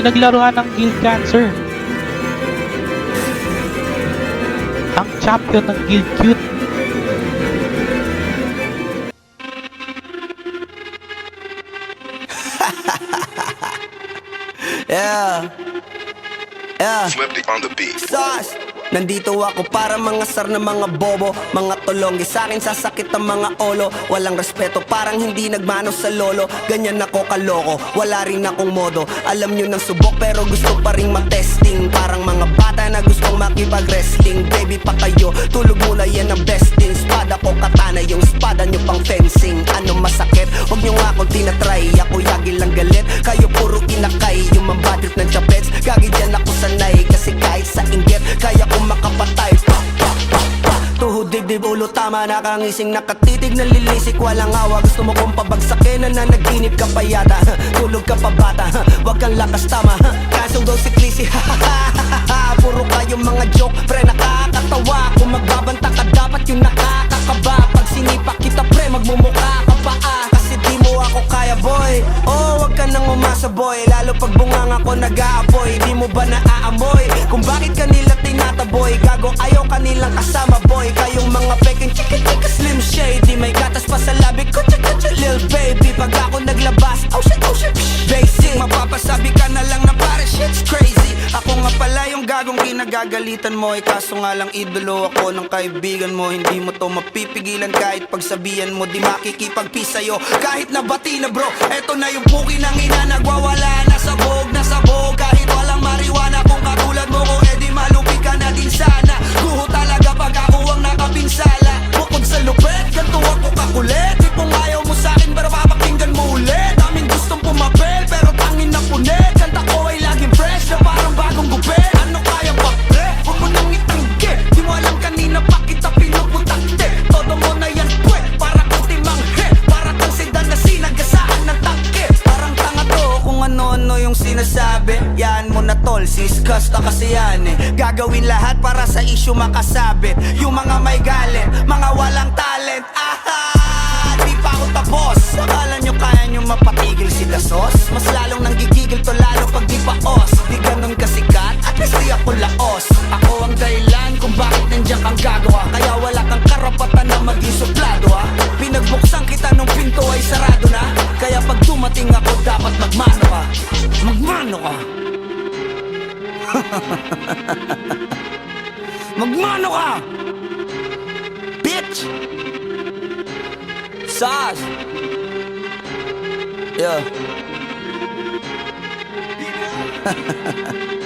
Pinaglaruan ng Guild Cancer. Ang champion ng Guild Cute. Yeah. Yeah. Flippy on the beat. Sus! Nandito ako para mga sar na mga bobo Mga tulonggi sa akin sasakit ang mga olo. Walang respeto parang hindi nagmano sa lolo. Ganyan ako kaloko, wala rin akong modo. Alam nyo ng subok pero gusto pa rin matesting. Parang mga bata na gustong makipag-wrestling. Baby pa kayo, tulog muna yan ang besting Spada ko katana, yung spada nyo pang fencing. Ano masakit? Huwag nyo nga ako tinatry. Ako yagi lang galit, kayo puro inakay Yung mambadrit ng chapets, gagi dyan ako sanay Kahit sa inggit, kaya ko makapatay. Pa, pa, pa, pa. Tuhod dibdib ulo tama Nakangising nakatitig nalilisik Walang awa gusto mo kong pabagsakin Nananaginip ka pa yata. Tulog ka pa bata. Wag kang lakas tama. Kaso daw si Clissy Puro kayong mga joke Pre nakakatawa. Kung magbabanta ka dapat yung nakakakaba umasa boy Lalo pag bunganga ko nag-aapoy Di mo ba naaamoy? Kung bakit kanila tinataboy Gago ayaw kanilang kasama boy. Kayong mga peking chika chika slim shady May gatas pa sa labi ko. Chika chika lil baby Pag ako naglabas oh shit Pala yung gagong kinagagalitan mo. Eh kaso nga lang idolo ako ng kaibigan mo. Hindi mo to mapipigilan kahit pagsabihan mo Di makikipagpi sa'yo. Kahit nabati na bro Eto na yung puki ng ina. Nagwawala Nasabog, nasabog sinasabi Yan mo na tol, siskas na kasi yan eh. Gagawin lahat para sa issue makasabit. Yung mga may galit, mga walang talent Aha! Di pa ako tapos. Akala nyo kaya nyo mapatigil si Dasos? Mas lalong nang gigigil to lalo pag di pa os. Di ganun kasikat, at least di ako laos. Ako ang dahilan kung bakit nandiyan kang gagawa. Kaya wala kang karapatan na maging suplado ha? Pinagbuksan kita nung pinto ay sarado na. Kaya pag dumating ako dapat magmano ka. Magmano ka. Magmano ka! Bitch! Sas! Yeah